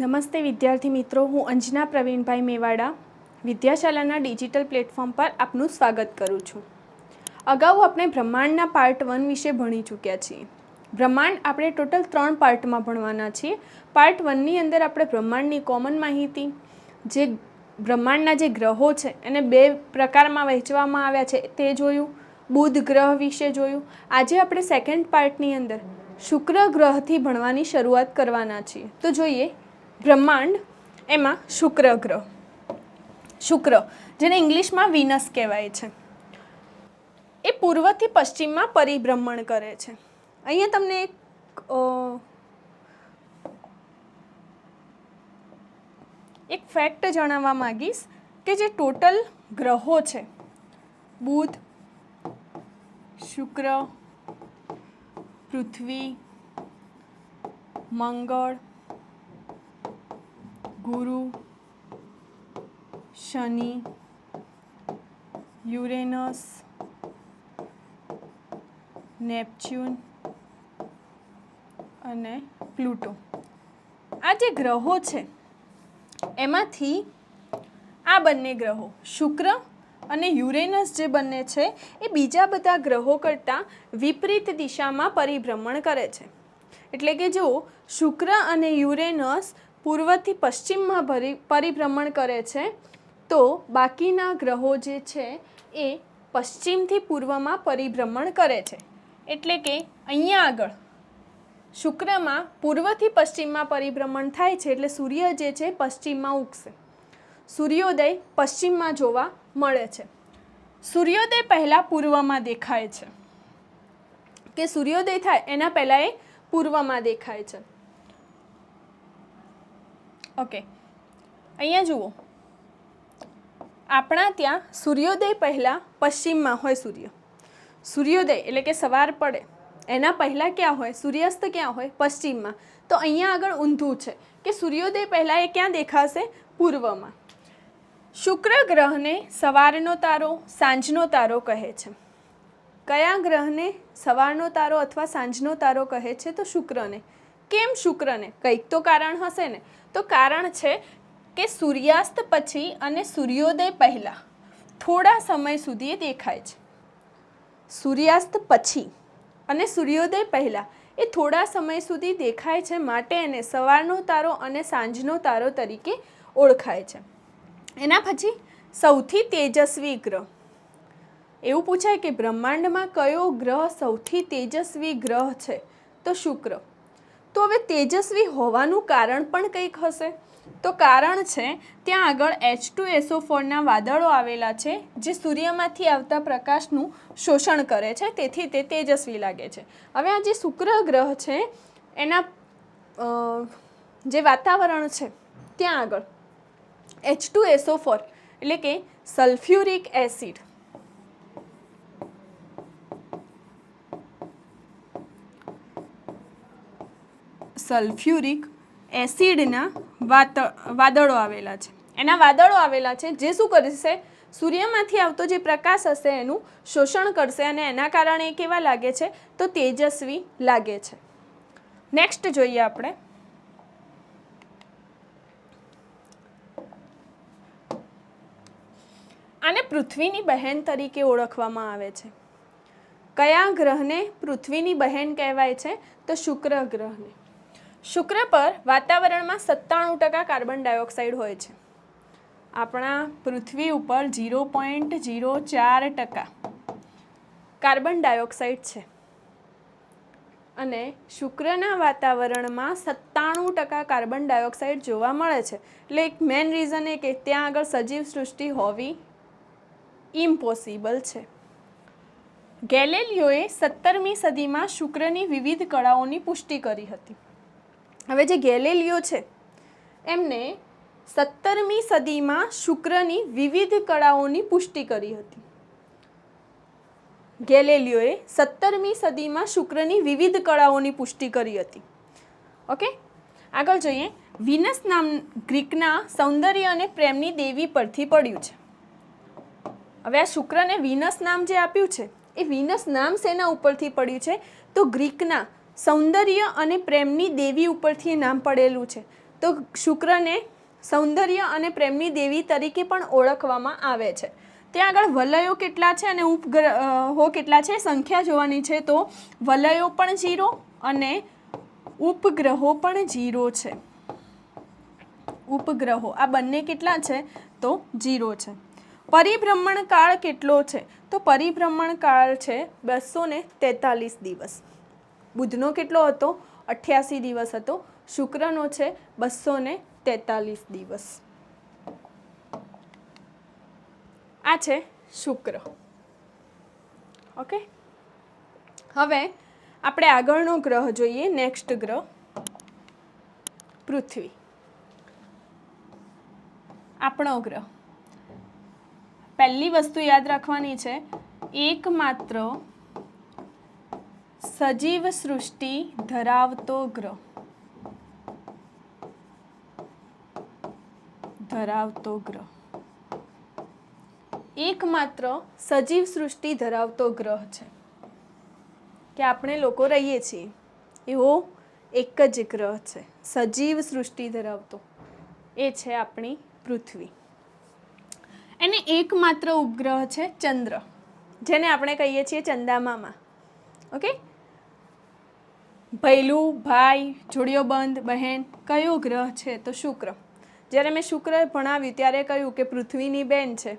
નમસ્તે વિદ્યાર્થી મિત્રો, હું અંજના પ્રવીણભાઈ મેવાડા વિદ્યાશાલાના ડિજિટલ પ્લેટફોર્મ પર આપનું સ્વાગત કરું છું. અગાઉ આપણે બ્રહ્માંડના પાર્ટ વન વિશે ભણી ચૂક્યા છીએ. બ્રહ્માંડ આપણે ટોટલ ત્રણ પાર્ટમાં ભણવાના છીએ. પાર્ટ વનની અંદર આપણે બ્રહ્માંડની કોમન માહિતી, જે બ્રહ્માંડના જે ગ્રહો છે, એને બે પ્રકારમાં વહેંચવામાં આવ્યા છે, તે જોયું, બુધ ગ્રહ વિશે જોયું. આજે આપણે સેકન્ડ પાર્ટની અંદર શુક્ર ગ્રહથી ભણવાની શરૂઆત કરવાના છીએ. તો જોઈએ બ્રહ્માંડ, એમાં શુક્ર ગ્રહ. શુક્ર, જેને ઇંગ્લિશમાં વિનસ કહેવાય છે. એ પૂર્વથી પશ્ચિમમાં પરિભ્રમણ કરે છે. અહીંયા તમને એક એક ફેક્ટ જણાવવા માંગીશ કે જે ટોટલ ગ્રહો છે. બુધ, શુક્ર, પૃથ્વી, મંગળ ગુરુ, શનિ, યુરેનસ, નેપચ્યુન અને પ્લુટો. આ જે ગ્રહો છે, એમાંથી આ બંને ગ્રહો, શુક્ર અને યુરેનસ જે બંને છે, એ બીજા બધા ગ્રહો કરતાં વિપરીત દિશામાં પરિભ્રમણ કરે છે. એટલે કે જો શુક્ર અને યુરેનસ પૂર્વથી પશ્ચિમમાં ભરી, પરિભ્રમણ કરે છે, તો બાકીના ગ્રહો જે છે એ પશ્ચિમથી પૂર્વમાં પરિભ્રમણ કરે છે. એટલે કે અહીંયા આગળ શુક્રમાં પૂર્વથી પશ્ચિમમાં પરિભ્રમણ થાય છે, એટલે સૂર્ય જે છે પશ્ચિમમાં ઉગશે. સૂર્યોદય પશ્ચિમમાં જોવા મળે છે. સૂર્યોદય પહેલાં પૂર્વમાં દેખાય છે. કે સૂર્યોદય થાય એના પહેલાં એ પૂર્વમાં દેખાય છે. ઓકે. અહીંયા જુઓ. આપણા ત્યાં સૂર્યોદય પહેલાં પશ્ચિમમાં હોય સૂર્ય. સૂર્યોદય એટલે કે સવાર પડે. એના પહેલાં ક્યાં હોય? સૂર્યાસ્ત ક્યાં હોય? પશ્ચિમમાં. તો અહીંયા આગળ ઊંધું છે કે સૂર્યોદય પહેલાં એ ક્યાં દેખાશે? પૂર્વમાં. શુક્ર ગ્રહને સવારનો તારો, સાંજનો તારો કહે છે. કયા ગ્રહને સવારનો તારો અથવા સાંજનો તારો કહે છે? તો શુક્રને. કેમ શુક્રને? કંઈક તો કારણ હશે ને. તો કારણ છે કે સૂર્યાસ્ત પછી અને સૂર્યોદય પહેલાં થોડા સમય સુધી એ દેખાય છે. સૂર્યાસ્ત પછી અને સૂર્યોદય પહેલાં એ થોડા સમય સુધી દેખાય છે માટે એને સવારનો તારો અને સાંજનો તારો તરીકે ઓળખાય છે. એના પછી સૌથી તેજસ્વી ગ્રહ. એવું પૂછાય કે બ્રહ્માંડમાં કયો ગ્રહ સૌથી તેજસ્વી ગ્રહ છે? તો શુક્ર. તો હવે તેજસ્વી હોવાનું કારણ પણ કંઈક હશે. તો કારણ છે, ત્યાં આગળ એચ ટુ એસો ફોરના વાદળો આવેલા છે, જે સૂર્યમાંથી આવતા પ્રકાશનું શોષણ કરે છે, તેથી તે તેજસ્વી લાગે છે. હવે આ જે શુક્ર ગ્રહ છે, એના જે વાતાવરણ છે, ત્યાં આગળ. એચ ટુ એસો ફોર એટલે કે સલ્ફ્યુરિક એસિડ સલ્ફ્યુરિક એસિડના વાત, વાદળો આવેલા છે. એના વાદળો આવેલા છે જે શું કરશે? સૂર્યમાંથી આવતો જે પ્રકાશ હશે એનું શોષણ કરશે અને એના કારણે કેવા લાગે છે? તો તેજસ્વી લાગે છે. નેક્સ્ટ જોઈએ આપણે. આને પૃથ્વીની બહેન તરીકે ઓળખવામાં આવે છે. કયા ગ્રહને પૃથ્વીની બહેન કહેવાય છે? તો શુક્ર ગ્રહને. શુક્ર પર વાતાવરણમાં સત્તાણું ટકા કાર્બન ડાયોક્સાઇડ હોય છે. આપણા પૃથ્વી ઉપર ઝીરો પોઈન્ટ ઝીરો ચાર ટકા કાર્બન ડાયોક્સાઇડ છે. અને શુક્રના વાતાવરણમાં સત્તાણું ટકા કાર્બન ડાયોક્સાઇડ જોવા મળે છે. એટલે એક મેઇન રીઝન એ કે ત્યાં આગળ સજીવ સૃષ્ટિ હોવી ઇમ્પોસિબલ છે. ગેલેલિયોએ સત્તરમી સદીમાં શુક્રની વિવિધ કળાઓની પુષ્ટિ કરી હતી. હવે જે ગેલેલિયો છે, એમને સત્તરમી સદીમાં શુક્રની વિવિધ કળાઓની પુષ્ટિ કરી હતી. ગેલેલિયોએ સત્તરમી સદીમાં શુક્રની વિવિધ કળાઓની પુષ્ટિ કરી હતી. ઓકે? આગળ જોઈએ. વિનસ નામ, ગ્રીકના સૌંદર્ય અને પ્રેમની દેવી પરથી પડ્યું છે. હવે આ શુક્રને વિનસ નામ જે આપ્યું છે, એ વિનસ નામ શેના ઉપરથી પડ્યું છે? તો ગ્રીકના સૌંદર્ય અને પ્રેમની દેવી ઉપરથી નામ પડેલું છે. તો શુક્રને સૌંદર્ય અને પ્રેમની દેવી તરીકે પણ ઓળખવામાં આવે છે. ત્યાં આગળ વલયો કેટલા છે અને ઉપગ્રહો કેટલા છે? સંખ્યા જોવાની છે તો વલયો પણ જીરો અને ઉપગ્રહો પણ જીરો છે. ઉપગ્રહો, આ બંને કેટલા છે? તો જીરો છે. પરિભ્રમણ કાળ કેટલો છે? તો પરિભ્રમણ કાળ છે બસો ને તેતાલીસ દિવસ. બુધનો કેટલો હતો? અઠ્યાસી દિવસ હતો. શુક્રનો છે બસો ને તેતાલીસ દિવસ. આ છે શુક્ર. ઓકે? હવે આપણે આગળનો ગ્રહ જોઈએ, નેક્સ્ટ ગ્રહ. પૃથ્વી. આપણો ગ્રહ. પહેલી વસ્તુ યાદ રાખવાની છે, એકમાત્ર સજીવ સૃષ્ટિ ધરાવતો ગ્રહ. ધરાવતો ગ્રહ. એકમાત્ર સજીવ સૃષ્ટિ ધરાવતો ગ્રહ છે. કે આપણે લોકો રહીએ છીએ. એવો એક જ ગ્રહ છે. સજીવ સૃષ્ટિ ધરાવતો. એ છે આપણી પૃથ્વી. એને એકમાત્ર ઉપગ્રહ છે ચંદ્ર. જેને આપણે કહીએ છીએ ચંદામામાં. ઓકે? ભૈલું, ભાઈ જોડિયો બંધ બહેન, કયો ગ્રહ છે તો શુક્ર. જ્યારે મેં શુક્ર ભણાવ્યું ત્યારે કહ્યું કે પૃથ્વીની બેન છે.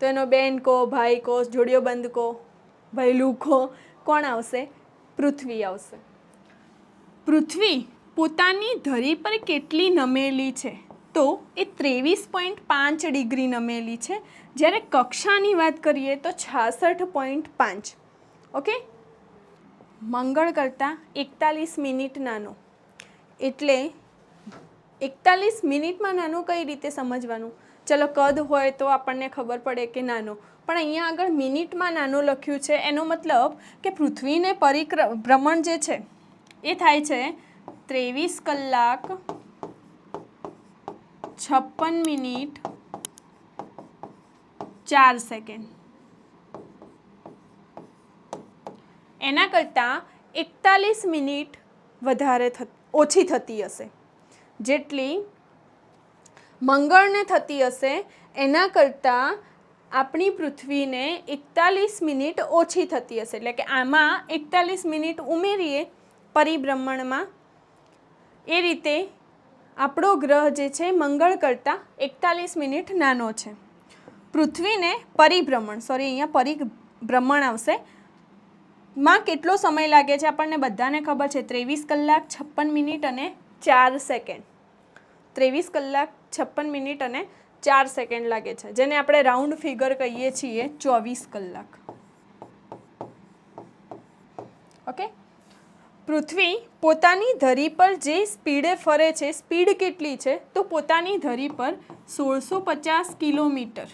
તો એનો બેન કો, ભાઈ કો જોડિયો બંધ કો, ભૈલું કો, કોણ આવશે? પૃથ્વી આવશે. પૃથ્વી પોતાની ધરી પર કેટલી નમેલી છે? તો એ ત્રેવીસ પોઈન્ટ પાંચ ડિગ્રી નમેલી છે. જ્યારે કક્ષાની વાત કરીએ તો છાસઠ પોઈન્ટ પાંચ. ઓકે? મંગળ કરતાં એકતાલીસ મિનિટ નાનો. એટલે એકતાલીસ મિનિટમાં નાનું કઈ રીતે સમજવાનું? ચલો, કદ હોય તો આપણને ખબર પડે કે નાનો. પણ અહીંયા આગળ મિનિટમાં નાનું લખ્યું છે, એનો મતલબ કે પૃથ્વીને પરિક્ર, ભ્રમણ જે છે, એ થાય છે ત્રેવીસ કલાક છપ્પન મિનિટ ચાર સેકન્ડ. એના કરતાં એકતાલીસ મિનિટ વધારે ઓછી થતી હશે. જેટલી મંગળને થતી હશે, એના કરતાં આપણી પૃથ્વીને એકતાલીસ મિનિટ ઓછી થતી હશે. એટલે કે આમાં એકતાલીસ મિનિટ ઉમેરીએ પરિભ્રમણમાં, એ રીતે આપણો ગ્રહ જે છે મંગળ કરતાં એકતાલીસ મિનિટ નાનો છે. પૃથ્વીને પરિભ્રમણ, સોરી, અહીંયા પરિભ્રમણ આવશે. માં કેટલો સમય લાગે છે આપણને બધાને ખબર છે? ત્રેવીસ કલાક, છપ્પન મિનિટ અને ચાર સેકન્ડ. ત્રેવીસ કલાક, છપ્પન મિનિટ અને ચાર સેકન્ડ લાગે છે. જેને આપણે રાઉન્ડ ફિગર કહીએ છીએ, ચોવીસ કલાક. ઓકે? પૃથ્વી પોતાની ધરી પર જે સ્પીડે ફરે છે, સ્પીડ કેટલી છે? તો પોતાની ધરી પર સોળસો પચાસ કિલોમીટર.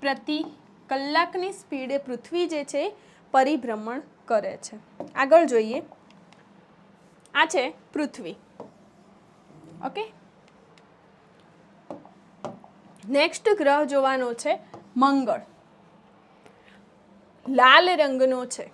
પ્રતિ કલાકની સ્પીડે પૃથ્વી જે છે, પરિભ્રમણ કરે છે. આગળ જોઈએ. આ છે પૃથ્વી. ઓકે? નેક્સ્ટ ગ્રહ જોવાનો છે મંગળ. લાલ રંગનો છે.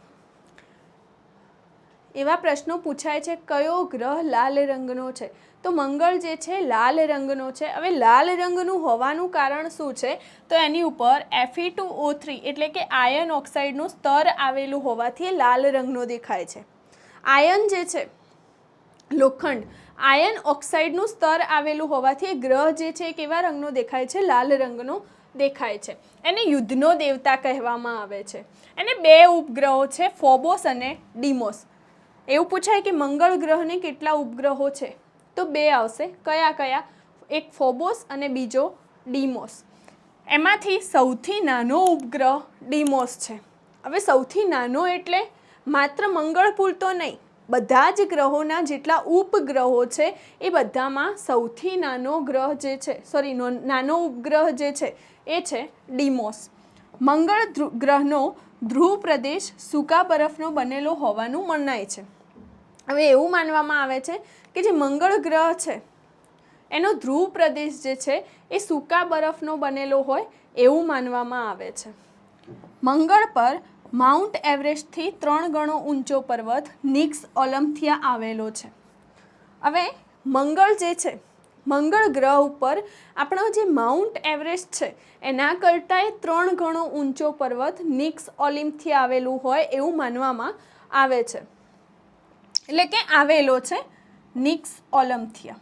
એવા પ્રશ્નો પૂછાય છે, કયો ગ્રહ લાલ રંગનો છે? તો મંગળ જે છે, લાલ રંગનો છે. હવે લાલ રંગનું હોવાનું કારણ શું છે? તો એની ઉપર એફી ટુ ઓ થ્રી એટલે કે આયન ઓક્સાઇડનું સ્તર આવેલું હોવાથી લાલ રંગનો દેખાય છે. આયન જે છે, લોખંડ આયન ઓક્સાઇડનું સ્તર આવેલું હોવાથી ગ્રહ જે છે, એ કેવા રંગનો દેખાય છે? લાલ રંગનો દેખાય છે. એને યુદ્ધનો દેવતા કહેવામાં આવે છે. એને બે ઉપગ્રહો છે, ફોબોસ અને ડીમોસ. એવું પૂછાય કે મંગળ ગ્રહને કેટલા ઉપગ્રહો છે? તો બે આવશે. કયા કયા? એક ફોબોસ અને બીજો ડીમોસ. એમાંથી સૌથી નાનો ઉપગ્રહ ડીમોસ છે. હવે સૌથી નાનો એટલે માત્ર મંગળ પૂરતો નહીં, બધા જ ગ્રહોના જેટલા ઉપગ્રહો છે એ બધામાં સૌથી નાનો ગ્રહ જે છે સોરી નાનો ઉપગ્રહ જે છે એ છે ડીમોસ. મંગળ ગ્રહનો ધ્રુવ પ્રદેશ સૂકા બરફનો બનેલો હોવાનું મનાય છે. હવે એવું માનવામાં આવે છે કે જે મંગળ ગ્રહ છે, એનો ધ્રુવ પ્રદેશ જે છે, એ સૂકા બરફનો બનેલો હોય એવું માનવામાં આવે છે. મંગળ પર માઉન્ટ એવરેસ્ટથી ત્રણ ગણો ઊંચો પર્વત નિક્સ ઓલમ્થિયા આવેલો છે. હવે મંગળ જે છે, મંગળ ગ્રહ ઉપર આપણો જે માઉન્ટ એવરેસ્ટ છે, એના કરતાંય ત્રણ ગણો ઊંચો પર્વત નિક્સ ઓલિમ્થિયા આવેલું હોય એવું માનવામાં આવે છે. એટલે કે આવેલો છે નિક્સ ઓલમ્થિયા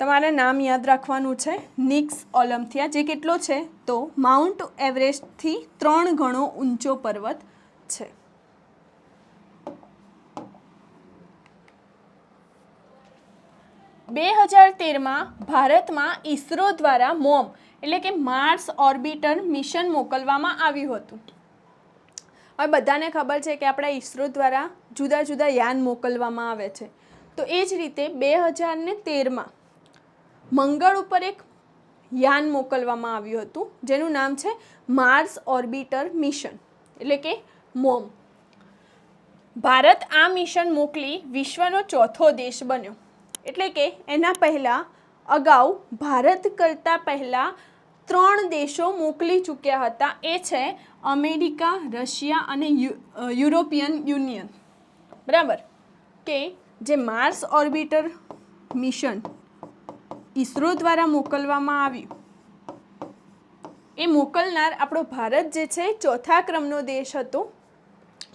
તમારે નામ યાદ રાખવાનું છે. નિક્સ ઓલમ્થિયા જે કેટલો છે? તો માઉન્ટ એવરેસ્ટથી ત્રણ ગણો ઊંચો પર્વત છે. બે હજાર તેરમાં ભારતમાં ઈસરો દ્વારા મોમ, એટલે કે માર્સ ઓર્બિટર મિશન મોકલવામાં આવ્યું હતું. હવે બધાને ખબર છે કે આપણા ઇસરો દ્વારા જુદા જુદા યાન મોકલવામાં આવે છે. તો એ જ રીતે બે હજારને તેરમાં મંગળ ઉપર એક યાન મોકલવામાં આવ્યું હતું, જેનું નામ છે માર્સ ઓર્બિટર મિશન એટલે કે મોમ. ભારત આ મિશન મોકલી વિશ્વનો ચોથો દેશ બન્યો. એટલે કે એના પહેલાં અગાઉ ભારત કરતાં પહેલાં ત્રણ દેશો મોકલી ચૂક્યા હતા. એ છે અમેરિકા, રશિયા અને યુરોપિયન યુનિયન. બરાબર? કે જે માર્સ ઓર્બિટર મિશન ઈસરો દ્વારા મોકલવામાં આવ્યું. એ મોકલનાર આપણો ભારત જે છે ચોથા ક્રમનો દેશ હતો.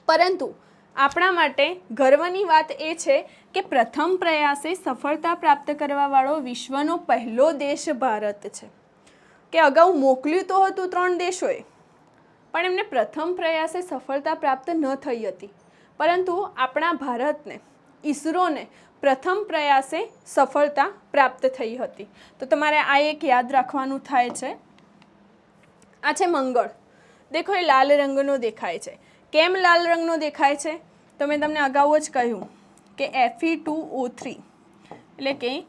પરંતુ આપણા માટે ગર્વની વાત એ છે કે પ્રથમ પ્રયાસે સફળતા પ્રાપ્ત કરવાવાળો વિશ્વનો પહેલો દેશ ભારત છે. કે અગાઉ મોકલ્યું તો હતું ત્રણ દેશોએ, પણ એમને પ્રથમ પ્રયાસે સફળતા પ્રાપ્ત ન થઈ હતી. પરંતુ આપણા ભારતને ઈસરોને પ્રથમ પ્રયાસે સફળતા પ્રાપ્ત થઈ હતી. તો તમારે આ એક યાદ રાખવાનું થાય છે. આ છે મંગળ. દેખો, એ લાલ રંગનો દેખાય છે. કેમ લાલ રંગનો દેખાય છે? તો મેં તમને અગાઉ જ કહ્યું કે એફી ટુ ઓ થ્રી. એટલે કે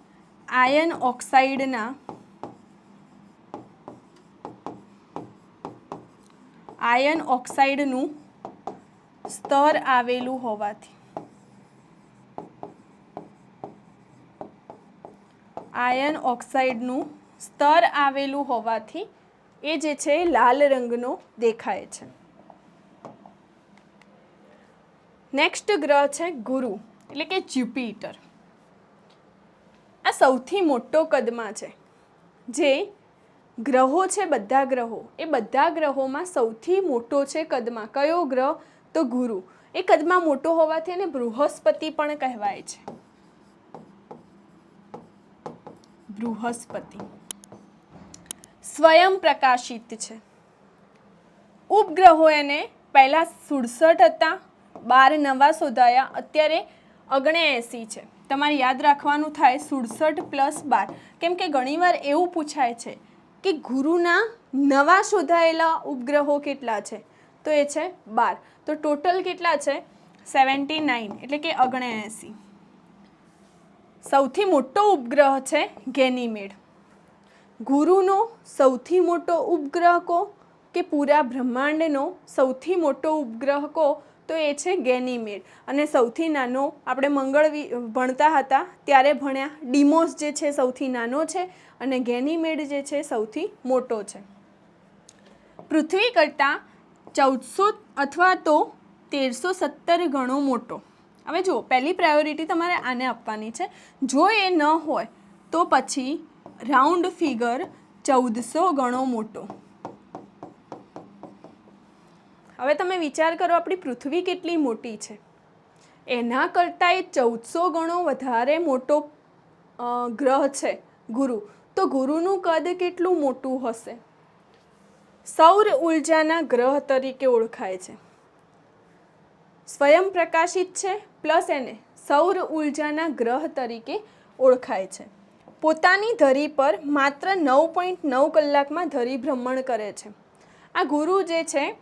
આયન ઓક્સાઇડના આયન ઓક્સાઇડનું સ્તર આવેલું હોવાથી. આયન ઓક્સાઇડનું સ્તર આવેલું હોવાથી એ જે છે એ લાલ રંગનો દેખાય છે. નેક્સ્ટ ગ્રહ છે ગુરુ, એટલે કે જ્યુપિટર આ સૌથી મોટો કદમાં છે. જે ગ્રહો છે બધા ગ્રહો, એ બધા ગ્રહોમાં સૌથી મોટો છે કદમાં. કયો ગ્રહ? તો ગુરુ. એ કદમાં મોટો હોવાથી એને બૃહસ્પતિ પણ કહેવાય છે. બૃહસ્પતિ. સ્વયં પ્રકાશિત છે. ઉપગ્રહો એને પહેલાં સુડસઠ હતા, બાર નવા શોધાયા, અત્યારે ઓગણએંસી છે. તમારે યાદ રાખવાનું થાય સુડસઠ પ્લસ બાર. કેમ કે ઘણીવાર એવું પૂછાય છે કે ગુરુના નવા શોધાયેલા ઉપગ્રહો કેટલા છે? તો એ છે બાર. તો ટોટલ કેટલા છે? Seventy nine. એટલે કે ઓગણએંસી. સૌથી મોટો ઉપગ્રહ છે ગેનીમેડ. ગુરુનો સૌથી મોટો ઉપગ્રહ કહો કે પૂરા બ્રહ્માંડનો સૌથી મોટો ઉપગ્રહ કો તો એ છે ગેનીમેડ. અને સૌથી નાનો આપણે મંગળ ભણતા હતા ત્યારે ભણ્યા ડીમોસ જે છે સૌથી નાનો છે અને ગેનીમેડ જે છે સૌથી મોટો છે. પૃથ્વી કરતાં ચૌદસો અથવા તો તેરસો સત્તર ગણો મોટો. હવે જુઓ, પહેલી પ્રાયોરિટી તમારે આને આપવાની છે. જો એ ન હોય, તો પછી રાઉન્ડ ફિગર ચૌદસો ગણો મોટો. હવે તમે વિચાર કરો આપણી પૃથ્વી કેટલી મોટી છે. એના કરતાં એ ચૌદસો ગણો વધારે મોટો ગ્રહ છે, ગુરુ. તો ગુરુનું કદ કેટલું મોટું હશે? સૌર ઉર્જાના ગ્રહ તરીકે ઓળખાય છે. સ્વયં પ્રકાશિત છે, પ્લસ એને સૌર ઉર્જાના ગ્રહ તરીકે ઓળખાય છે. પોતાની ધરી પર માત્ર નવ પોઈન્ટ નવ કલાકમાં ધરી ભ્રમણ કરે છે. આ ગુરુ જે છે,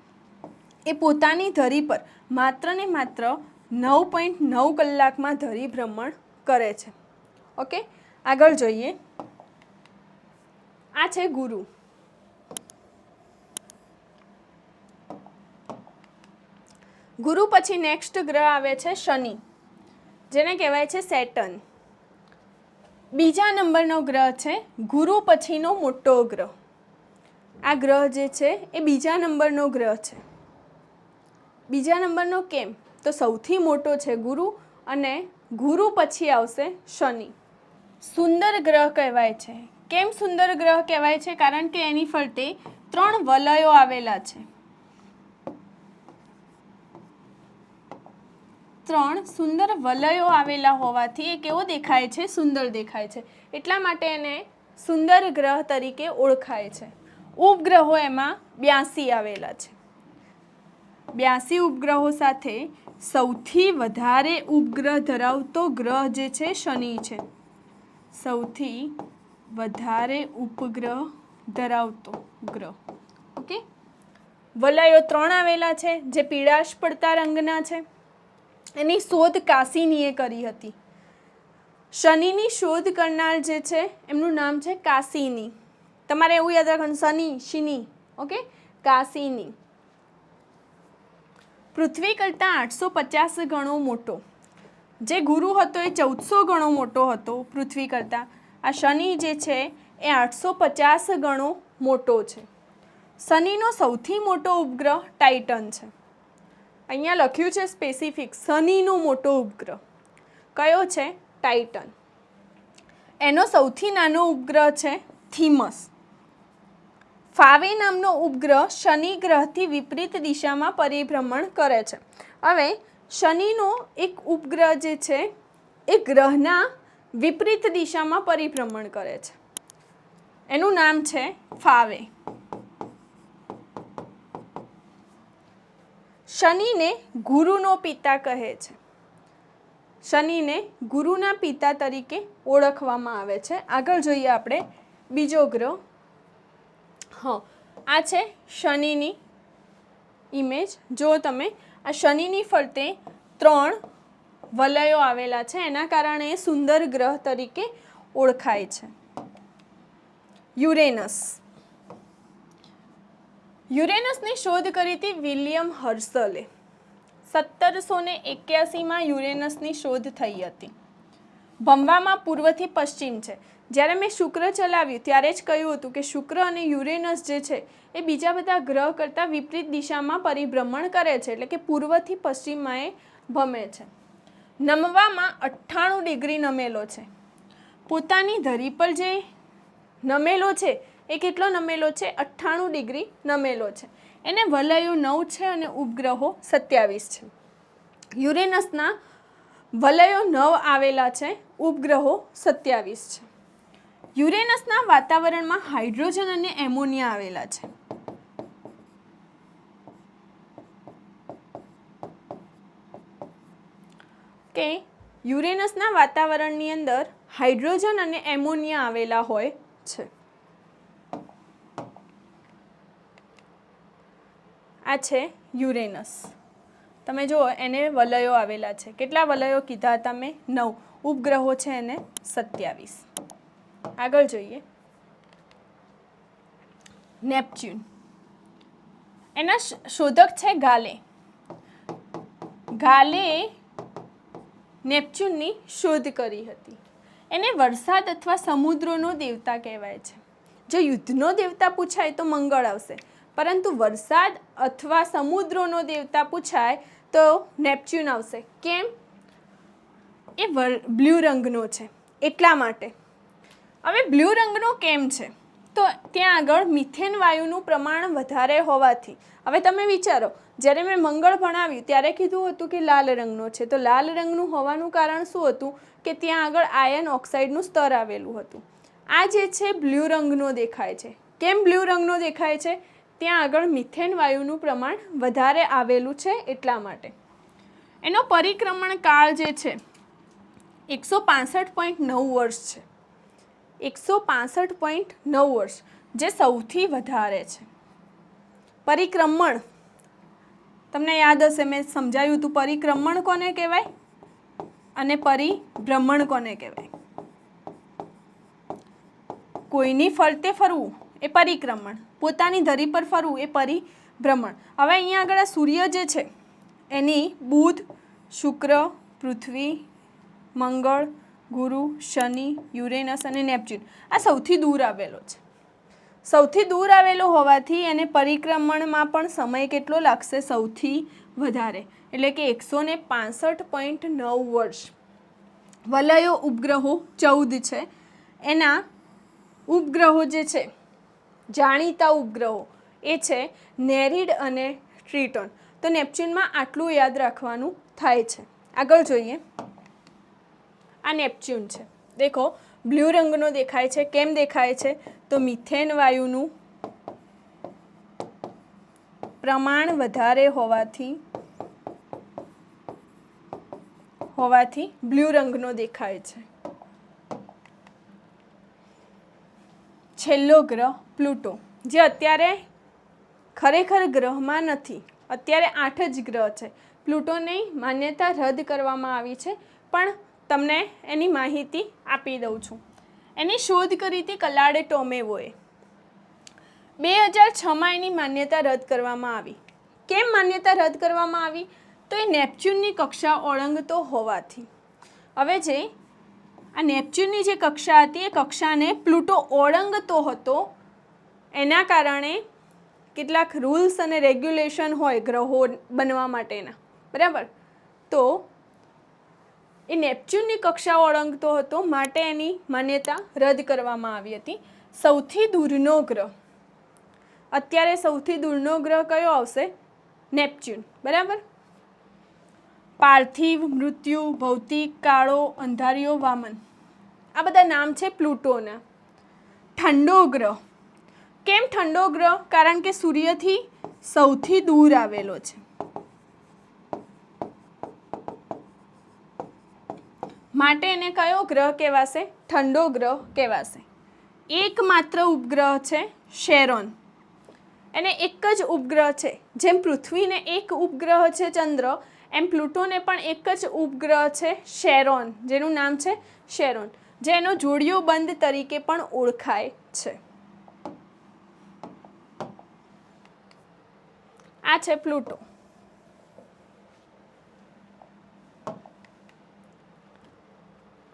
એ પોતાની ધરી પર માત્ર ને માત્ર નવ પોઈન્ટ નવ કલાકમાં ધરી ભ્રમણ કરે છે. ઓકે? આગળ જોઈએ. આ છે ગુરુ. ગુરુ પછી નેક્સ્ટ ગ્રહ આવે છે શનિ, જેને કહેવાય છે સેટન બીજા નંબરનો ગ્રહ છે ગુરુ પછીનો મોટો ગ્રહ. આ ગ્રહ જે છે એ બીજા નંબરનો ગ્રહ છે. બીજા નંબરનો કેમ? તો સૌથી મોટો છે ગુરુ અને ગુરુ પછી આવશે શનિ. સુંદર ગ્રહ કહેવાય છે. કેમ સુંદર ગ્રહ કહેવાય છે? કારણ કે એની ફરતે ત્રણ વલયો આવેલા છે. ત્રણ સુંદર વલયો આવેલા હોવાથી એ કેવો દેખાય છે, સુંદર દેખાય છે. એટલા માટે એને સુંદર ગ્રહ તરીકે ઓળખાય છે. ઉપગ્રહો એમાં બ્યાસી આવેલા છે. બ્યાસી ઉપગ્રહો સાથે સૌથી વધારે ઉપગ્રહ ધરાવતો ગ્રહ જે છે, શનિ છે. સૌથી વધારે ઉપગ્રહ ધરાવતો ગ્રહ. ઓકે? વલયો ત્રણ આવેલા છે, જે પીળાશ પડતા રંગના છે. એની શોધ કાસિનીએ કરી હતી. શનિની શોધ કરનાર જે છે, એમનું નામ છે કાસિની. તમારે એવું યાદ રાખવાનું, શનિ, શિની, ઓકે? કાસિની. પૃથ્વી કરતાં આઠસો પચાસ ગણો મોટો. જે ગુરુ હતો એ ચૌદસો ગણો મોટો હતો પૃથ્વી કરતાં. આ શનિ જે છે, એ આઠસો પચાસ ગણો મોટો છે. શનિનો સૌથી મોટો ઉપગ્રહ ટાઇટન છે. અહીંયા લખ્યું છે સ્પેસિફિક શનિનો મોટો ઉપગ્રહ. કયો છે? ટાઇટન એનો સૌથી નાનો ઉપગ્રહ છે થીમસ ફાવે નામનો ઉપગ્રહ શનિ ગ્રહથી વિપરીત દિશામાં પરિભ્રમણ કરે છે. હવે, શનિનો એક ઉપગ્રહ જે છે, એ ગ્રહના વિપરીત દિશામાં પરિભ્રમણ કરે છે. એનું નામ છે ફાવે. શનિને ગુરુનો પિતા કહે છે. શનિને ગુરુના પિતા તરીકે ઓળખવામાં આવે છે. આગળ જોઈએ આપણે બીજો ગ્રહ. હા, આ છે શનિની ઇમેજ જો તમે આ શનિની ફરતે ત્રણ વલયો આવેલા છે, એના કારણે સુંદર ગ્રહ તરીકે ઓળખાય છે. યુરેનસ. યુરેનસની શોધ કરી હતી વિલિયમ હર્સલે. સત્તરસો ને એક્યાસીમાં યુરેનસની શોધ થઈ હતી. ભમવામાં પૂર્વથી પશ્ચિમ છે. જ્યારે મેં શુક્ર ચલાવ્યું, ત્યારે જ કહ્યું હતું કે શુક્ર અને યુરેનસ જે છે, એ બીજા બધા ગ્રહ કરતાં વિપરીત દિશામાં પરિભ્રમણ કરે છે, એટલે કે પૂર્વથી પશ્ચિમમાં એ ભમે છે. નમવામાં અઠ્ઠાણું ડિગ્રી નમેલો છે. પોતાની ધરી પર જે નમેલો છે એ કેટલો નમેલો છે? અઠ્ઠાણું ડિગ્રી નમેલો છે. એને વલયો નવ છે અને ઉપગ્રહો સત્યાવીસ છે. યુરેનસના વલયો નવ આવેલા છે, ઉપગ્રહો સત્યાવીસ છે. યુરેનસના વાતાવરણમાં હાઇડ્રોજન અને એમોનિયા આવેલા છે. કે યુરેનસના વાતાવરણની અંદર હાઇડ્રોજન અને એમોનિયા આવેલા હોય છે. આ છે યુરેનસ. તમે જુઓ, એને વલયો આવેલા છે. કેટલા વલયો કીધા હતા મેં નવ. ઉપગ્રહો છે એને સત્યાવીસ. આગળ જોઈએ. નેપચ્યુન. એના શોધક છે ગાલે. ગાલે નેપચ્યુનની શોધ કરી હતી. એને વરસાદ અથવા સમુદ્રોનો દેવતા કહેવાય છે. જો યુદ્ધનો દેવતા પૂછાય તો મંગળ આવશે. પરંતુ વરસાદ અથવા સમુદ્રોનો દેવતા પૂછાય તો નેપચ્યુન આવશે. કેમ? એ બ્લુ રંગનો છે. એટલા માટે. હવે બ્લુ રંગનો કેમ છે? તો ત્યાં આગળ મિથેન વાયુનું પ્રમાણ વધારે હોવાથી. હવે તમે વિચારો, જ્યારે મેં મંગળ ભણાવ્યું, ત્યારે કીધું હતું કે લાલ રંગનો છે. તો લાલ રંગનું હોવાનું કારણ શું હતું? કે ત્યાં આગળ આયન ઓક્સાઇડનું સ્તર આવેલું હતું. આ જે છે, બ્લુ રંગનો દેખાય છે. કેમ બ્લુ રંગનો દેખાય છે? ત્યાં આગળ મિથેન વાયુનું પ્રમાણ વધારે આવેલું છે એટલા માટે. એનો પરિક્રમણ કાળ જે છે, એકસો પાસઠ પોઈન્ટ નવ વર્ષ છે. એકસો પાસઠ પોઈન્ટ નવ વર્ષ, જે સૌથી વધારે છે. પરિક્રમણ, તમને યાદ હશે, મેં સમજાવ્યું હતું, પરિક્રમણ કોને કહેવાય? અને પરિભ્રમણ કોને કહેવાય? કોઈની ફરતે ફરવું, એ પરિક્રમણ. પોતાની ધરી પર ફરવું એ પરિભ્રમણ. હવે અહીંયા આગળ સૂર્ય જે છે, એની બુધ, શુક્ર, પૃથ્વી, મંગળ, ગુરુ, શનિ, યુરેનસ અને નેપચ્યુન આ સૌથી દૂર આવેલો છે. સૌથી દૂર આવેલો હોવાથી એને પરિક્રમણમાં પણ સમય કેટલો લાગશે? સૌથી વધારે. એટલે કે એકસો ને પાસઠ પોઈન્ટ નવ વર્ષ. વલયો ઉપગ્રહો ચૌદ છે. એના ઉપગ્રહો જે છે જાણીતા ઉપગ્રહો એ છે નેરિડ અને ટ્રીટોન. તો નેપચ્યુનમાં આટલું યાદ રાખવાનું થાય છે. આગળ જોઈએ. આ નેપચ્યુન છે. દેખો, બ્લુ રંગનો દેખાય છે. કેમ દેખાય છે? તો મિથેન વાયુનું પ્રમાણ વધારે હોવાથી હોવાથી બ્લુ રંગનો દેખાય છે. છેલ્લો ગ્રહ પ્લુટો, જે અત્યારે ખરેખર ગ્રહમાં નથી. અત્યારે આઠ જ ગ્રહ છે. પ્લુટોની માન્યતા રદ કરવામાં આવી છે, પણ તમને એની માહિતી આપી દઉં છું. એની શોધ કરી હતી કલાડે ટોમેવોએ. બે હજાર છમાં એની માન્યતા રદ કરવામાં આવી. કેમ માન્યતા રદ કરવામાં આવી? તો એ નેપચ્યુનની કક્ષા ઓળંગતો હોવાથી. હવે જે આ નેપચ્યુનની જે કક્ષા હતી, એ કક્ષાને પ્લુટો ઓળંગતો હતો. એના કારણે કેટલાક રૂલ્સ અને રેગ્યુલેશન હોય ગ્રહો બનવા માટેના. બરાબર? તો એ નેપચ્યુનની કક્ષા ઓળંગતો હતો, માટે એની માન્યતા રદ કરવામાં આવી હતી. સૌથી દૂરનો ગ્રહ. અત્યારે સૌથી દૂરનો ગ્રહ કયો આવશે? નેપચ્યુન. બરાબર? પાર્થિવ, મૃત્યુ, ભૌતિક, કાળો અંધારિયો વામન. આ બધા નામ છે પ્લુટોના. ઠંડો ગ્રહ. કેમ ઠંડો ગ્રહ? કારણ કે સૂર્યથી સૌથી દૂર આવેલો છે. માટે એને કયો ગ્રહ કહેવાશે? ઠંડો ગ્રહ કહેવાશે. એકમાત્ર ઉપગ્રહ છે શેરોન. એને એક જ ઉપગ્રહ છે. જેમ પૃથ્વીને એક ઉપગ્રહ છે ચંદ્ર એમ પ્લુટોને પણ એક જ ઉપગ્રહ છે, શેરોન. જેનું નામ છે શેરોન. જે એનો જોડિયો બંધ તરીકે પણ ઓળખાય છે. આ છે પ્લુટો.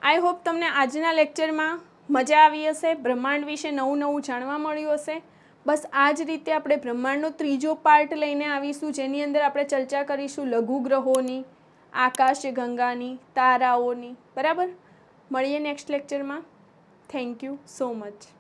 આઈ હોપ તમને આજના લેક્ચરમાં મજા આવી હશે. બ્રહ્માંડ વિશે નવું નવું જાણવા મળ્યું હશે. બસ આ જ રીતે આપણે બ્રહ્માંડનો ત્રીજો પાર્ટ લઈને આવીશું. જેની અંદર આપણે ચર્ચા કરીશું લઘુ ગ્રહોની, આકાશ ગંગાની, તારાઓની. બરાબર? મળીએ નેક્સ્ટ લેક્ચરમાં થેન્ક યુ સો મચ